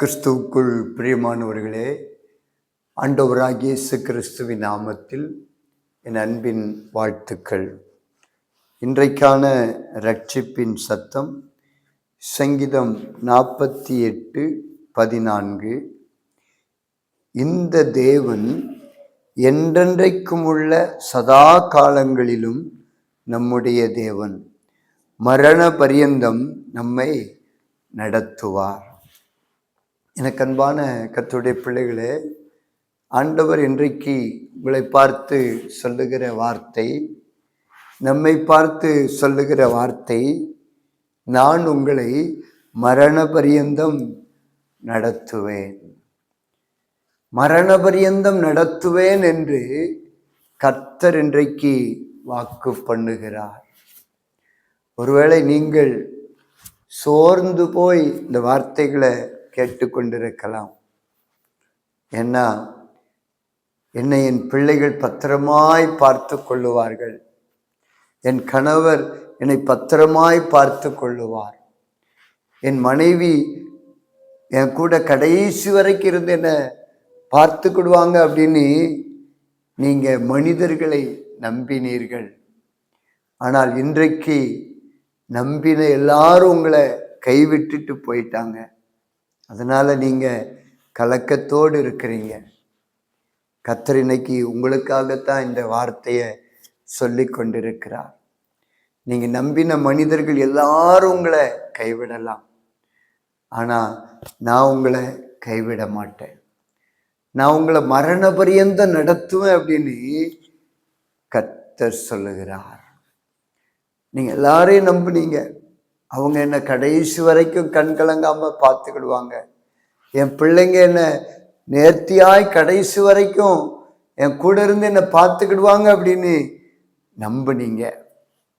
கிறிஸ்துவுக்குள் பிரியமானவர்களே ஆண்டவராகிய இயேசு கிறிஸ்துவின் நாமத்தில் என் அன்பின் வாழ்த்துக்கள். இன்றைக்கான ரட்சிப்பின் சத்தம் சங்கீதம் நாற்பத்தி எட்டு பதினான்கு. இந்த தேவன் என்றென்றைக்கும் உள்ள சதா காலங்களிலும் நம்முடைய தேவன். மரண பரியந்தம் நம்மை நடத்துவார். எனக்கு அன்பான கர்த்தருடைய பிள்ளைகளே ஆண்டவர் இன்றைக்கு உங்களை பார்த்து சொல்லுகிற வார்த்தை நம்மை பார்த்து சொல்லுகிற வார்த்தை நான் உங்களை மரண பரியந்தம் நடத்துவேன். மரண பரியந்தம் நடத்துவேன் என்று கர்த்தர் இன்றைக்கு வாக்கு பண்ணுகிறார். ஒருவேளை நீங்கள் சோர்ந்து போய் இந்த வார்த்தைகளை கேட்டுக்கொண்டிருக்கலாம். என்ன என்னை என் பிள்ளைகள் பத்திரமாய் பார்த்து கொள்ளுவார்கள். என் கணவர் என்னை பத்திரமாய் பார்த்து கொள்ளுவார். என் மனைவி என் கூட கடைசி வரைக்கும் இருந்து என்னை பார்த்து கொடுவாங்க அப்படின்னு நீங்கள் மனிதர்களை நம்பினீர்கள். ஆனால் இன்றைக்கு நம்பின எல்லாரும் உங்களை கைவிட்டுட்டு போயிட்டாங்க. அதனால் நீங்கள் கலக்கத்தோடு இருக்கிறீங்க. கத்தர் இன்னைக்கு உங்களுக்காகத்தான் இந்த வார்த்தையை சொல்லி கொண்டிருக்கிறார். நீங்கள் நம்பின மனிதர்கள் எல்லாரும் உங்களை கைவிடலாம். ஆனால் நான் உங்களை கைவிட மாட்டேன். நான் உங்களை மரண பரியந்த நடத்துவேன் அப்படின்னு கத்தர் சொல்லுகிறார். நீங்கள் எல்லாரையும் நம்புனீங்க. அவங்க என்ன கடைசி வரைக்கும் கண் கலங்காமல் பார்த்துக்கிடுவாங்க. என் பிள்ளைங்க என்ன நேர்த்தியாய் கடைசி வரைக்கும் என் கூட இருந்து என்னை பார்த்துக்கிடுவாங்க அப்படின்னு நம்புனீங்க.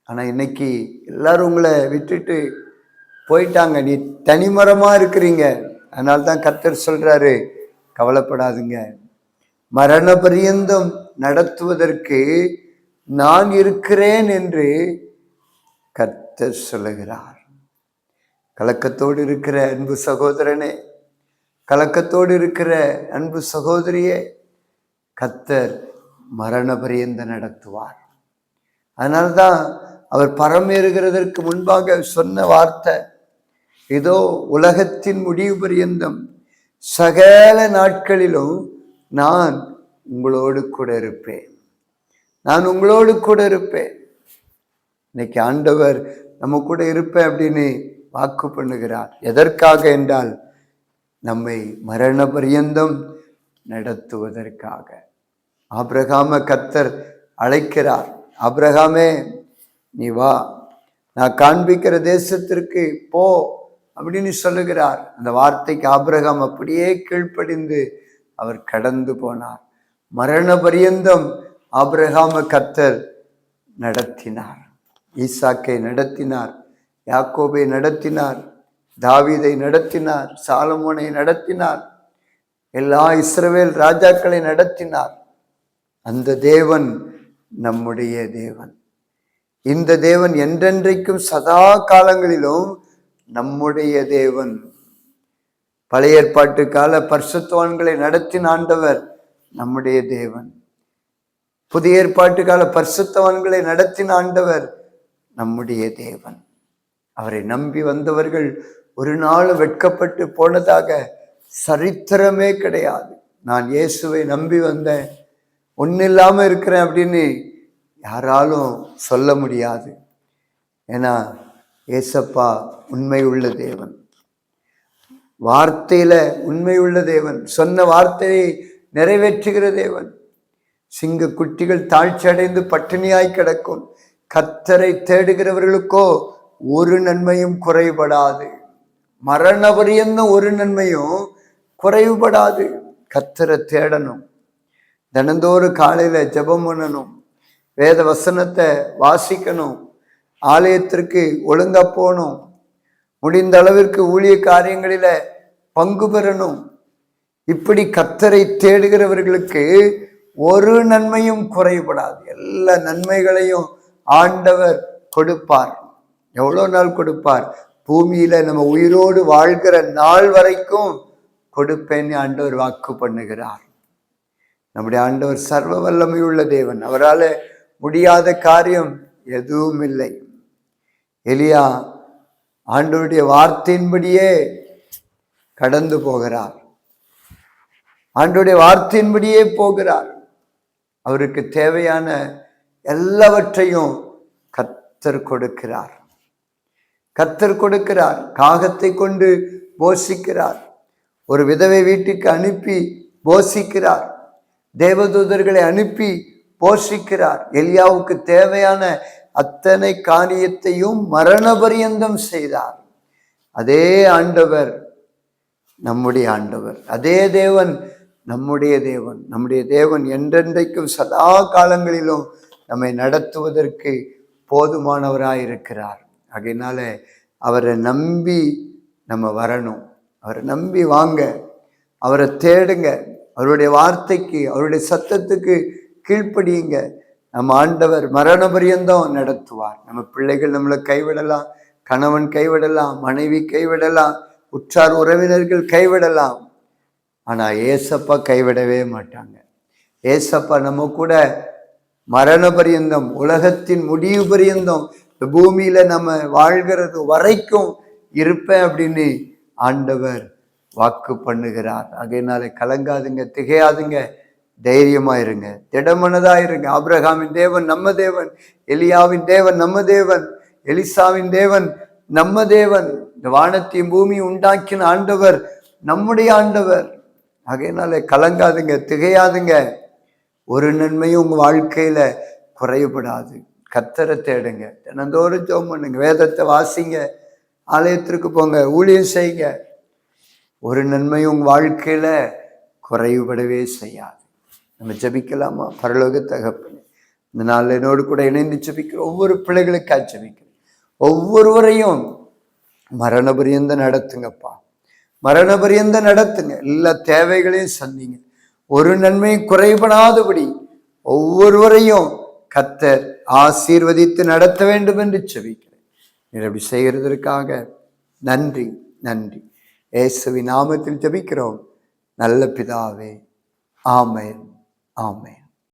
ஆனா இன்னைக்கு எல்லாரும் உங்களை விட்டுட்டு போயிட்டாங்க. நீ தனிமரமா இருக்கிறீங்க. அதனால தான் கர்த்தர் சொல்றாரு கவலைப்படாதுங்க. மரண பரியந்தம் நடத்துவதற்கு நான் இருக்கிறேன் என்று கர்த்தர் சொல்லுகிறார். கலக்கத்தோடு இருக்கிற அன்பு சகோதரனே கலக்கத்தோடு இருக்கிற அன்பு சகோதரியே கத்தர் மரண பரியந்த நடத்துவார். அதனால்தான் அவர் பரமேறுகிறதற்கு முன்பாக சொன்ன வார்த்தை இதோ உலகத்தின் முடிவு பரியந்தம் சகல நாட்களிலும் நான் உங்களோடு கூட இருப்பேன். நான் உங்களோடு கூட இருப்பேன். இன்னைக்கு ஆண்டவர் நம்ம கூட இருப்பேன் அப்படின்னு வாக்கு பண்ணுகிறார். எதற்காக என்றால் நம்மை மரண பரியந்தம் நடத்துவதற்காக. ஆப்ரகாம கத்தர் அழைக்கிறார் ஆப்ரகாமே நீ வா. நான் காண்பிக்கிற தேசத்திற்கு போ அப்படின்னு சொல்லுகிறார். அந்த வார்த்தைக்கு ஆபிரகாம் அப்படியே கீழ்ப்படிந்து அவர் கடந்து போனார். மரண பரியந்தம் ஆபிரகாம கத்தர் நடத்தினார். ஈசாக்கை நடத்தினார். யாக்கோபை நடத்தினார் தாவீதை நடத்தினார் சாலமோனை நடத்தினார் எல்லா இஸ்ரவேல் ராஜாக்களை நடத்தினார். அந்த தேவன் நம்முடைய தேவன். இந்த தேவன் என்றென்றைக்கும் சதா காலங்களிலும் நம்முடைய தேவன். பழைய ஏற்பாட்டு கால பரிசுத்தவான்களை நடத்தின ஆண்டவர் நம்முடைய தேவன். புதிய ஏற்பாட்டு கால பரிசுத்தவான்களை நடத்தின ஆண்டவர் நம்முடைய தேவன். அவரை நம்பி வந்தவர்கள் ஒரு நாள் வெட்கப்பட்டு போனதாக சரித்திரமே கிடையாது. நான் இயேசுவை நம்பி வந்தேன். ஒன்றும் இல்லாமல் இருக்கிறேன் அப்படின்னு யாராலும் சொல்ல முடியாது. ஏன்னா ஏசப்பா உண்மை உள்ள தேவன். வார்த்தையில் உண்மை உள்ள தேவன். சொன்ன வார்த்தையை நிறைவேற்றுகிற தேவன். சிங்க குட்டிகள் தாழ்ச்சி அடைந்து பட்டினியாய் கிடக்கும். கத்தரை தேடுகிறவர்களுக்கோ ஒரு நன்மையும் குறைபடாது. மரண பரியந்தம் ஒரு நன்மையும் குறைவுபடாது கத்தரை தேடணும். தினந்தோறும் காலையில் ஜெபம் பண்ணணும். வேத வசனத்தை வாசிக்கணும். ஆலயத்திற்கு ஒழுங்காக போகணும். முடிந்த அளவிற்கு ஊழிய காரியங்களில் பங்கு பெறணும். இப்படி கத்தரை தேடுகிறவர்களுக்கு ஒரு நன்மையும் குறைபடாது. எல்லா நன்மைகளையும் ஆண்டவர் கொடுப்பார். எவ்வளோ நாள் கொடுப்பார்? பூமியில நம்ம உயிரோடு வாழ்கிற நாள் வரைக்கும் கொடுப்பேன்னு ஆண்டவர் வாக்கு பண்ணுகிறார். நம்முடைய ஆண்டவர் சர்வ வல்லமையுள்ள தேவன். அவரால் முடியாத காரியம் எதுவும் இல்லை. எலியா ஆண்டவருடைய வார்த்தையின்படியே கடந்து போகிறார். ஆண்டோடைய வார்த்தையின்படியே போகிறார். அவருக்கு தேவையான எல்லாவற்றையும் கத்தர் கொடுக்கிறார். கத்தர் கொடுக்கிறார் காகத்தை கொண்டு போஷிக்கிறார். ஒரு விதவை வீட்டுக்கு அனுப்பி போஷிக்கிறார். தேவதூதர்களை அனுப்பி போஷிக்கிறார். எலியாவுக்கு தேவையான அத்தனை காரியத்தையும் மரண பரியந்தம் செய்தார். அதே ஆண்டவர் நம்முடைய ஆண்டவர். அதே தேவன் நம்முடைய தேவன். நம்முடைய தேவன் என்றென்றைக்கும் சதா காலங்களிலும் நம்மை நடத்துவதற்கு போதுமானவராயிருக்கிறார். அதனால் அவரை நம்பி நம்ம வரணும். அவரை நம்பி வாங்க. அவரை தேடுங்க. அவருடைய வார்த்தைக்கு அவருடைய சத்தத்துக்கு கீழ்ப்படியுங்க. நம்ம ஆண்டவர் மரண பரியந்தம் நடத்துவார். நம்ம பிள்ளைகள் நம்மளை கைவிடலாம். கணவன் கைவிடலாம். மனைவி கைவிடலாம். உற்றார் உறவினர்கள் கைவிடலாம். ஆனால் ஏசப்பா கைவிடவே மாட்டாங்க. ஏசப்பா நம்ம கூட மரண பரியந்தம் உலகத்தின் முடிவு பரியந்தம் இந்த பூமியில நம்ம வாழ்கிறது வரைக்கும் இருப்பேன் அப்படின்னு ஆண்டவர் வாக்கு பண்ணுகிறார். ஆகையினால கலங்காதுங்க திகையாதுங்க தைரியமா இருங்க. திடமனதா இருங்க. ஆபிரகாமின் தேவன் நம்ம தேவன் எலியாவின் தேவன் நம்ம தேவன் எலிசாவின் தேவன் நம்ம தேவன். இந்த வானத்தையும் பூமியும் உண்டாக்கின ஆண்டவர் நம்முடைய ஆண்டவர். ஆகையினால கலங்காதுங்க திகையாதுங்க. ஒரு நன்மையும் உங்க வாழ்க்கையில குறையப்படாது. கத்தரை தேடுங்க. தினந்தோறும் ஜோம் பண்ணுங்க வேதத்தை வாசிங்க. ஆலயத்திற்கு போங்க. ஊழியம் செய்யுங்க ஒரு நன்மையும் உங்க வாழ்க்கையில குறைவுபடவே செய்யாது. நம்ம ஜபிக்கலாமா? பரலோக தகப்பனே இந்த நாளில் என்னோடு கூட இணைந்து ஜபிக்கிற ஒவ்வொரு பிள்ளைகளுக்காக ஜபிக்கிறேன். ஒவ்வொருவரையும் மரண பரியந்த நடத்துங்கப்பா. மரண பரியந்த நடத்துங்க. எல்லா தேவைகளையும் சந்திங்க. ஒரு நன்மையும் குறைபடாதபடி ஒவ்வொருவரையும் கத்தர் ஆசீர்வதித்து நடத்த வேண்டும் என்று செபிக்கிறேன். நீர் அப்படி செய்கிறதற்காக நன்றி நன்றி. இயேசுவின் நாமத்தில் ஜபிக்கிறோம். நல்ல பிதாவே ஆமை ஆமை